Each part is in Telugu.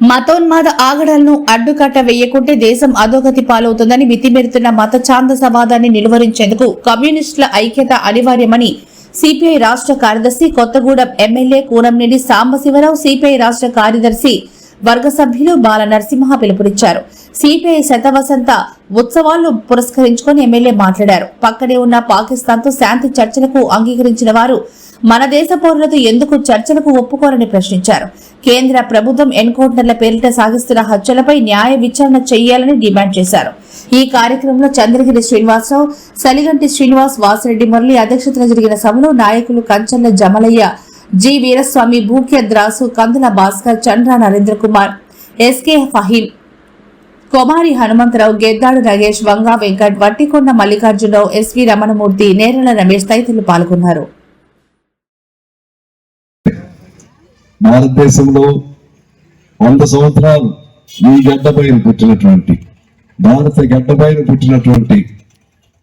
మతోన్మాద ఆగడాలను అడ్డుకట్ట వేయకుంటే దేశం అధోగతి పాలవుతుందని మితిమీరుతున్న మత ఛాందసవాదాన్ని నిలువరించేందుకు కమ్యూనిస్టుల ఐక్యత అనివార్యమని సిపిఐ రాష్ట్ర కార్యదర్శి కొత్తగూడెం ఎమ్మెల్యే కూనంనేని సాంబశివరావు సిపిఐ రాష్ట్ర కార్యదర్శి వర్గ సభ్యులు బాల నరసింహ పిలుపునిచ్చారు. సిపిఐ శతవసంత ఉత్సవాలను పురస్కరించుకొని ఎమ్మెల్యే మాట్లాడారు. పక్కనే ఉన్న పాకిస్తాన్తో శాంతి చర్చలకు అంగీకరించిన వారు మన దేశ పౌరులతో ఎందుకు చర్చలకు ఒప్పుకోరని ప్రశ్నించారు. కేంద్ర ప్రభుత్వం ఎన్కౌంటర్ల పేరిట సాగిస్తున్న హత్యలపై న్యాయ విచారణ చేయాలని డిమాండ్ చేశారు. ఈ కార్యక్రమంలో చంద్రగిరి శ్రీనివాసరావు సలిగంటి శ్రీనివాస్ వాసిరెడ్డి మురళి అధ్యక్షతన జరిగిన సభలో నాయకులు Kancharla Jamalaiah G. Veeraswamy Bhukya Drasu Kandula Bhaskar Chandra Narendra Kumar SK Faheem Komari Hanumantharao Geddadu Nagesh Vanga Venkat Vattikonda Mallikarjunarao SV Ramanamurthy Nerala Ramesh తదితరులు పాల్గొన్నారు. భారతదేశంలో వంద సంవత్సరాలు ఈ గడ్డపైన పుట్టినటువంటి భారత గడ్డపైన పుట్టినటువంటి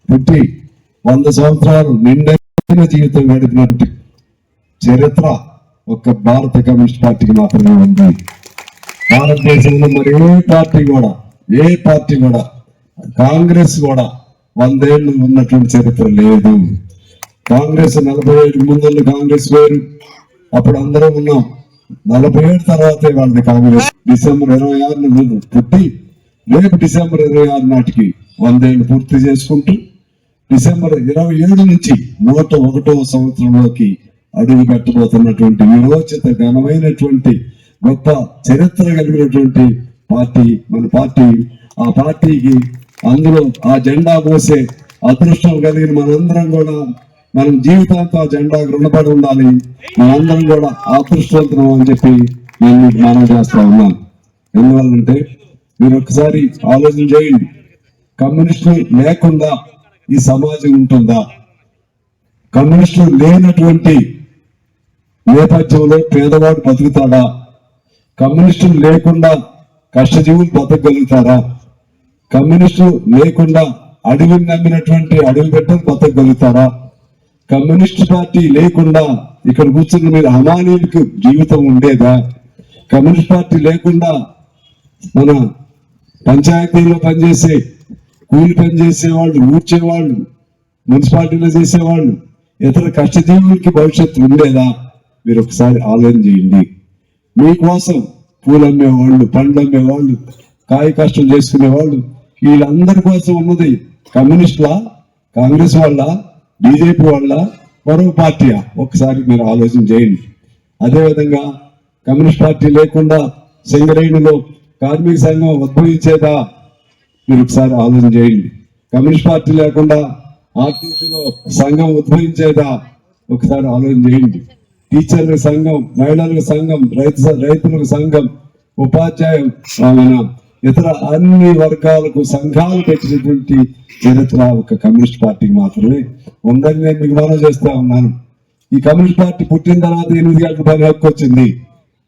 పుట్టి వంద సంవత్సరాలు నిండైన జీవితం గడిపినటువంటి చరిత్ర ఒక్క భారత కమ్యూనిస్ట్ పార్టీకి మాత్రమే ఉంది. భారతదేశంలో మరి ఏ పార్టీ కూడా ఏ పార్టీ కూడా కాంగ్రెస్ కూడా వందేళ్ళు ఉన్నటువంటి చరిత్ర లేదు. కాంగ్రెస్ నలభై ఏడు ముందు కాంగ్రెస్ వేరు అప్పుడు అందరం ఉన్నాం. నలభై ఏడు తర్వాత వాళ్ళది కాంగ్రెస్ డిసెంబర్ ఇరవై ఆరున ముందు పుట్టి రేపు డిసెంబర్ ఇరవై ఆరు నాటికి వందేళ్ళు పూర్తి చేసుకుంటూ డిసెంబర్ ఇరవై ఏడు నుంచి నూట ఒకటో సంవత్సరంలోకి అడుగు పెట్టబోతున్నటువంటి విరోచిత ఘనమైనటువంటి గొప్ప చరిత్ర కలిగినటువంటి పార్టీ మన పార్టీ. ఆ పార్టీకి అందులో ఆ జెండా మోసే అదృష్టం కలిగిన మనందరం కూడా మనం జీవితాంతం ఆ జెండాకు రుణపడి ఉండాలి. మనందరం కూడా అదృష్టవంతులం అని చెప్పి నేను మీకు మనం చేస్తా ఉన్నాను. ఎందువల్లంటే మీరు ఒకసారి ఆలోచన చేయండి. కమ్యూనిస్టులు లేకుండా ఈ సమాజం ఉంటుందా? కమ్యూనిస్టులు లేనటువంటి నేపథ్యంలో పేదవాడు బతుకుతాడా? కమ్యూనిస్టులు లేకుండా కష్టజీవులు బతకగలుగుతారా? కమ్యూనిస్టులు లేకుండా అడవిని నమ్మినటువంటి అడవి బిడ్డలు బతకగలుగుతారా? కమ్యూనిస్ట్ పార్టీ లేకుండా ఇక్కడ కూర్చున్న మీరు అమానీయులకు జీవితం ఉండేదా? కమ్యూనిస్ట్ పార్టీ లేకుండా మన పంచాయతీలో పనిచేసే కూలి పనిచేసేవాళ్ళు ఊడ్చేవాళ్ళు మున్సిపాలిటీలో చేసేవాళ్ళు ఇతర కష్టజీవులకి భవిష్యత్తు ఉండేదా? మీరు ఒకసారి ఆలోచన చేయండి. మీకోసం పూలు అమ్మేవాళ్ళు పండ్లు అమ్మేవాళ్ళు కాయ కష్టం చేసుకునే వాళ్ళు వీళ్ళందరి కోసం ఉన్నది కమ్యూనిస్టులా కాంగ్రెస్ వాళ్ళ? బీజేపీ వాళ్ళ మరో పార్టీయా ఒకసారి మీరు ఆలోచన చేయండి. అదేవిధంగా కమ్యూనిస్ట్ పార్టీ లేకుండా సింగరేణిలో కార్మిక సంఘం ఉద్భవించేదా మీరు ఒకసారి ఆలోచన చేయండి. కమ్యూనిస్ట్ పార్టీ లేకుండా ఆర్టీసీలో సంఘం ఉద్భవించేదా? ఒకసారి ఆలోచన చేయండి. టీచర్ల సంఘం మహిళల సంఘం రైతు రైతులకు సంఘం ఉపాధ్యాయ మన ఇతర అన్ని వర్గాలకు సంఘాలు పెట్టినటువంటి చరిత్ర ఒక కమ్యూనిస్ట్ పార్టీకి మాత్రమే. ఉందని నేను మీకు మనం చేస్తా ఉన్నాను. ఈ కమ్యూనిస్ట్ పార్టీ పుట్టిన తర్వాత ఎనిమిది గంటల పని హక్కు వచ్చింది.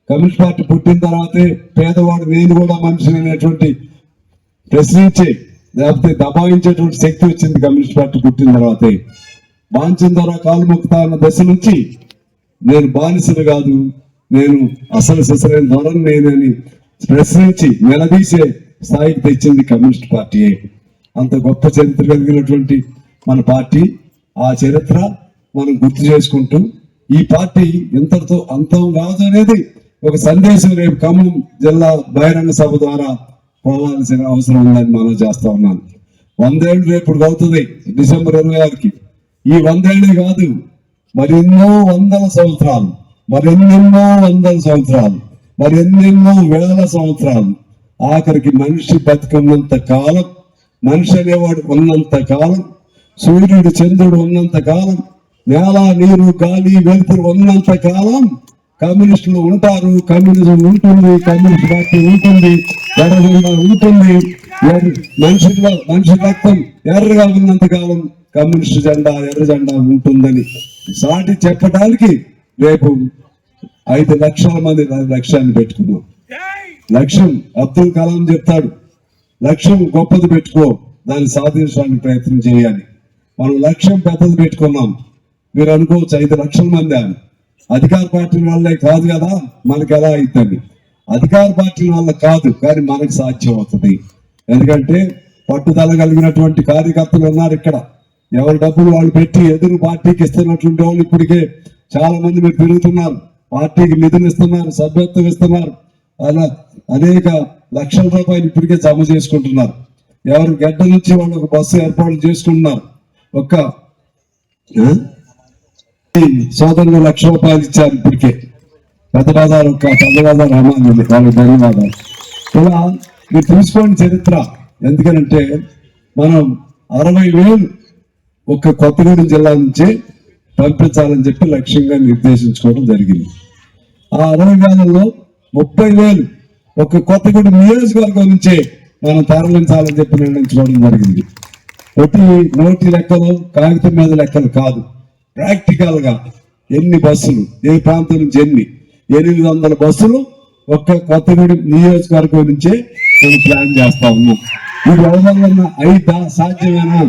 కమ్యూనిస్ట్ పార్టీ పుట్టిన తర్వాతే పేదవాడు నేను కూడా మనిషిని అనేటువంటి ప్రశ్నించే లేకపోతే దబాయించేటువంటి శక్తి వచ్చింది కమ్యూనిస్ట్ పార్టీ పుట్టిన తర్వాతే. బాంచిన ద్వారా కాలు మొక్కుతా అన్న దశ నుంచి నేను బానిసను కాదు నేను అసలు సిసరైన ధోరణి నేనని ప్రశ్నించి నిలదీసే స్థాయికి తెచ్చింది కమ్యూనిస్ట్ పార్టీయే అంత గొప్ప చరిత్ర కలిగినటువంటి మన పార్టీ ఆ చరిత్ర మనం గుర్తు చేసుకుంటూ ఈ పార్టీ ఇంతటితో అంతం కాదు అనేది ఒక సందేశం రేపు ఖమ్మం జిల్లా బహిరంగ సభ ద్వారా పోవాల్సిన అవసరం ఉందని మనం చేస్తా ఉన్నాను వందేళ్ళు రేపు అవుతుంది డిసెంబర్ ఇరవై ఆరుకి. ఈ వందేళ్ళే కాదు మరెన్నో వందల సంవత్సరాలు మరెన్నెన్నో వందల సంవత్సరాలు మరి ఎన్నెన్నో వేల సంవత్సరాలు ఆఖరికి మనిషి బతికున్నంత కాలం మనిషి అనేవాడు ఉన్నంత కాలం సూర్యుడు చంద్రుడు ఉన్నంత కాలం నేల నీరు గాలి వెలుతురు ఉన్నంత కాలం కమ్యూనిస్టులు ఉంటారు కమ్యూనిజం ఉంటుంది కమ్యూనిస్ట్ పార్టీ ఉంటుంది ఎర్రగా ఉంటుంది మనిషి మనిషి రక్తం ఎర్రగా ఉన్నంత కాలం కమ్యూనిస్ట్ జెండా ఎర్ర జెండా ఉంటుందని సాటి చెప్పడానికి రేపు ఐదు లక్షల మంది లక్ష్యాన్ని పెట్టుకున్నాం లక్ష్యం అబ్దుల్ కలాం చెప్తాడు. లక్ష్యం గొప్పది పెట్టుకో దాన్ని సాధించడానికి ప్రయత్నం చేయాలి. మనం లక్ష్యం పెద్దది పెట్టుకున్నాం. మీరు అనుకోవచ్చు ఐదు లక్షల మంది అని. అధికార పార్టీ వాళ్ళే కాదు కదా మనకి ఎలా అవుతుంది అధికార పార్టీల వల్ల కాదు కానీ మనకు సాధ్యం అవుతుంది. ఎందుకంటే పట్టుదల కలిగినటువంటి కార్యకర్తలు ఉన్నారు ఇక్కడ. ఎవరి డబ్బులు వాళ్ళు పెట్టి ఎదురు పార్టీకి ఇస్తున్నటువంటి వాళ్ళు ఇప్పటికే చాలా మంది మీరు తిరుగుతున్నారు. పార్టీకి నిధులు ఇస్తున్నారు సభ్యత్వం ఇస్తున్నారు అలా అనేక లక్షల రూపాయలు ఇప్పటికే జమ చేసుకుంటున్నారు. ఎవరు గడ్డ నుంచి వాళ్ళు ఒక బస్సు ఏర్పాటు చేసుకుంటున్నారు. ఒక్క ఆ? సోదరులు లక్ష రూపాయలు ఇచ్చారు ఇప్పటికే. పెద్ద బజార్ ఒక పెద్ద బజార్ వాళ్ళకి ధన్యవాదాలు. ఇలా మీరు తీసుకోండి చరిత్ర. ఎందుకనంటే మనం అరవై వేలు ఒక కొత్తగూడెం జిల్లా నుంచి పంపించాలని చెప్పి లక్ష్యంగా నిర్దేశించుకోవడం జరిగింది. ఆ అరవై వేలలో ముప్పై వేలు ఒక కొత్తగూడెం నియోజకవర్గం నుంచే మనం తరలించాలని చెప్పి నిర్ణయించుకోవడం జరిగింది. ప్రతి నోటి లెక్కలు కాగితం మీద లెక్కలు కాదు. ప్రాక్టికల్గా ఎన్ని బస్సులు ఏ ప్రాంతం నుంచి ఎన్ని ఎనిమిది వందల బస్సులు ఒక్క కొత్తగూడెం నియోజకవర్గం నుంచే మేము ప్లాన్ చేస్తా ఉన్నాం. ఇది అవసరం అయితా సాధ్యమేనా?